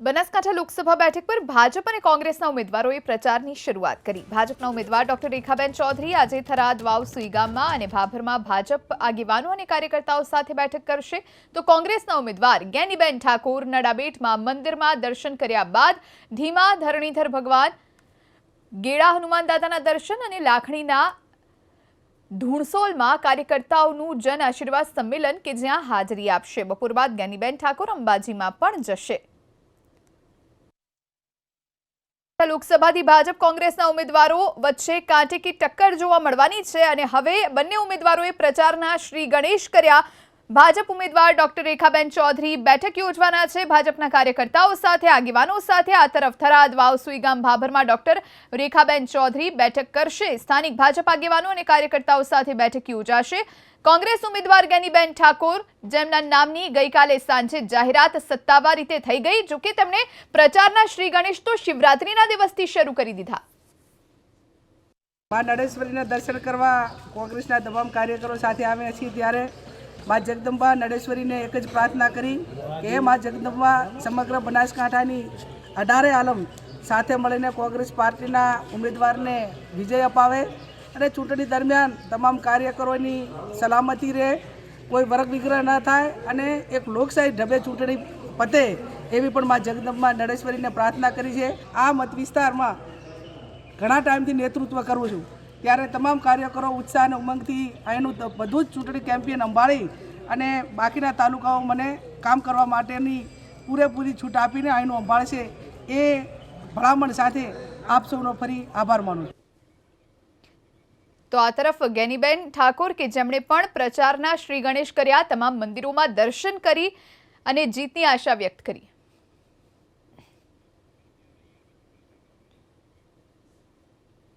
બનાસકાંઠા લોકસભા બેઠક પર ભાજપ અને કોંગ્રેસના ઉમેદવારોએ પ્રચારની શરૂઆત કરી. ભાજપના ઉમેદવાર ડોક્ટર રેખાબેન ચૌધરી આજે થરાદ વાવ સુઈગામમાં અને ભાભરમાં ભાજપ આગેવાનો અને કાર્યકર્તાઓ સાથે બેઠક કરશે. તો કોંગ્રેસના ઉમેદવાર ગેનીબેન ઠાકોર નડાબેટમાં મંદિરમાં દર્શન કર્યા બાદ ધીમા ધરણીધર ભગવાન, ગેડા હનુમાન દાદાના દર્શન અને લાખણીના ધૂણસોલમાં કાર્યકર્તાઓનું જન આશીર્વાદ સંમેલન કે જ્યાં હાજરી આપશે. બપોર બાદ ગેનીબેન ઠાકોર અંબાજીમાં પણ જશે. લોકસભાથી ભાજપ કોંગ્રેસના ઉમેદવારો વચ્ચે કાંઠે કી ટક્કર જોવા મળવાની છે અને હવે બંને ઉમેદવારોએ પ્રચારના શ્રી ગણેશ કર્યા ભાજપ ઉમેદવાર ડોક્ટર રેખાબેન ચૌધરી બેઠક યોજવાના છે. ભાજપના કાર્યકર્તાઓ સાથે, આગેવાનો સાથે, આ તરફ થરાદ વાવ સુઈગામ ભાભરમાં ડોક્ટર રેખાબેન ચૌધરી બેઠક કરશે. સ્થાનિક ભાજપ આગેવાનો અને કાર્યકર્તાઓ સાથે બેઠક યોજાશે. કોંગ્રેસ ઉમેદવાર ગેનીબેન ઠાકોર, જેમના નામની ગઈકાલે સાંજે જાહેરાત સત્તાવાર રીતે થઈ ગઈ જોકે તેમણે પ્રચારના શ્રી ગણેશ તો શિવરાત્રીના દિવસથી શરૂ કરી દીધા. મા નડેશ્વરીના દર્શન કરવા કોંગ્રેસના તમામ કાર્યકરો સાથે આવ્યા છીએ ત્યારે મા જગદંબા નડેશ્વરીને એક જ પ્રાર્થના કરી કે મા જગદંબા સમગ્ર બનાસકાંઠાની અઢારે આલમ સાથે મળીને કોંગ્રેસ પાર્ટીના ઉમેદવારને વિજય અપાવે અને ચૂંટણી દરમિયાન તમામ કાર્યકરોની સલામતી રહે, કોઈ વર્ગ વિગ્રહ ન થાય અને એક લોકશાહી ઢબે ચૂંટણી પતે એવી પણ મા જગદંબા નડેશ્વરીને પ્રાર્થના કરી છે. આ મત વિસ્તારમાં ઘણા ટાઈમથી નેતૃત્વ કરું છું. ત્યારે તમામ કાર્યકરો ઉત્સાહ અને ઉમંગથી અહીંનું બધું જ ચૂંટણી કેમ્પેન સંભાળી અને બાકીના તાલુકાઓ મને કામ કરવા માટેની પૂરેપૂરી છૂટ આપીને અહીંનું સંભાળશે એ ભલામણ સાથે આપ સૌનો ફરી આભાર માનું છું. તો આ તરફ ગેનીબેન ઠાકોર કે જેમણે પણ પ્રચારના શ્રી ગણેશ કર્યા, તમામ મંદિરોમાં દર્શન કરી અને જીતની આશા વ્યક્ત કરી.